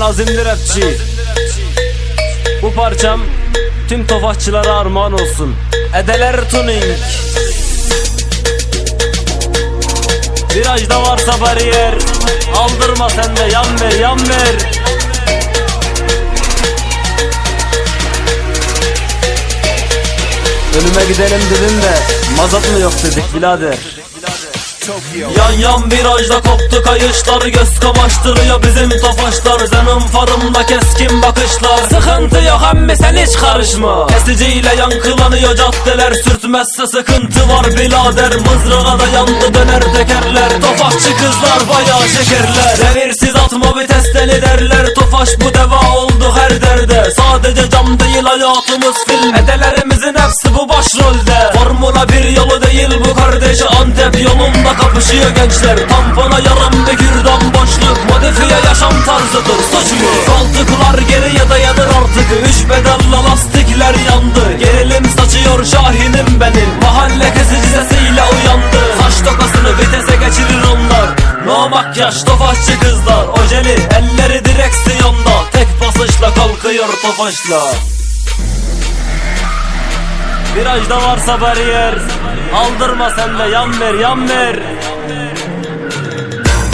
azimli rapçi. Bu parçam tüm tofaşçılara armağan olsun. Edeler Tuning. Virajda varsa bariyer Aldırma sen de yan ver yan ver. Ölüme gidelim dedin de mazot mu yok dedik birader Yan yan virajda koptu kayışlar Göz kamaştırıyor bizim tofaşlar Senin farımda keskin bakışlar. Sıkıntı yok emmi sen hiç karışma. Kesiciyle yankılanıyor caddeler Sürtmezse sıkıntı var birader. Mızrağa da yandı döner tekerler. Tofaşçı kızlar bayağı şekerler. Devirsiz atma vites deli derler. Tofaş bu deva oldu her derde. Sadece cam değil hayatımız film. Edelerimizin hepsi bu başrolde Formula bir yolu değil bu kardeş Antep yolunda kapışıyor gençler. Tampona yarım bir kürdan boşluk Modifiye yaşam tarzıdır suç mu? Koltuklar geriye dayanır artık Üç pedalla lastikler yandı. Gerilim saçıyor şahinim benim Mahalle kesici sesiyle uyandı. Saç tokasını vitese geçirir onlar No makyaj tofaşçı kızlar. Ojeli elleri direksiyonda Tek basışla kalkıyor tofaşla Virajda varsa bariyer Aldırma sen de yan ver yan ver.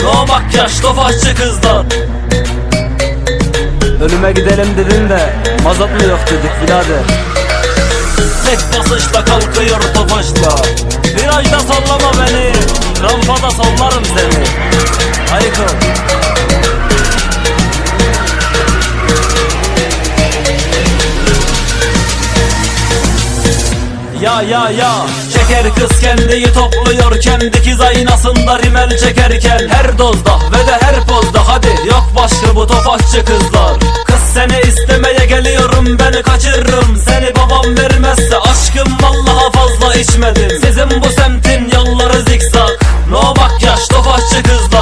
No makyaj tofaşçı kızlar Ölüme gidelim dedin de Mazot mu yok dedik birader. Tek basışla kalkıyor tofaşla Virajda sallama beni Ya ya ya. Şeker kız kendiyi topluyorken Dikiz aynasında rimel çekerken Her dozda ve de her pozda Hadi yok başka bu tofaşçı kızlar. Kız seni istemeye geliyorum Ben kaçırırım. Seni babam vermezse Aşkım vallaha fazla içmedim. Sizin bu semtin yolları zikzak. No makyaj tofaşçı kızlar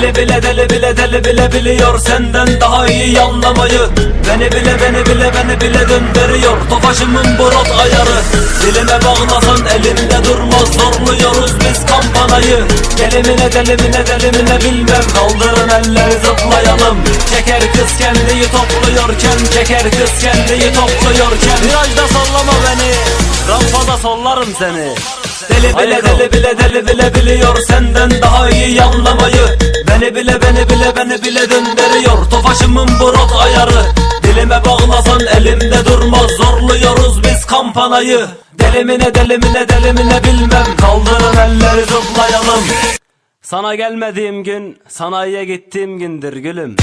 Deli bile deli bile deli bile biliyor Senden daha iyi anlamayı. Beni bile beni bile beni bile döndürüyor Tofaşımın bu rot ayarı. Dilime bağlasan elimde durmaz Zorluyoruz biz kampanayı. Delimine delimine delimine bilmem Kaldırın elleri zıplayalım. Çeker kız kendiyi topluyorken Çeker kız kendiyi topluyorken. Virajda sallama beni Rampada sollarım seni. Deli bile deli bile deli bile biliyor Senden daha iyi anlamayı Beni bile beni bile beni bile döndürüyor. Tofaşımın bu rot ayarı. Dilime bağlasan elimde durmaz. Zorluyoruz biz kampanayı. Delimine delimine delimine bilmem. Kaldırın elleri zıplayalım. Sana gelmediğim gün Sanayiye gittiğim gündür gülüm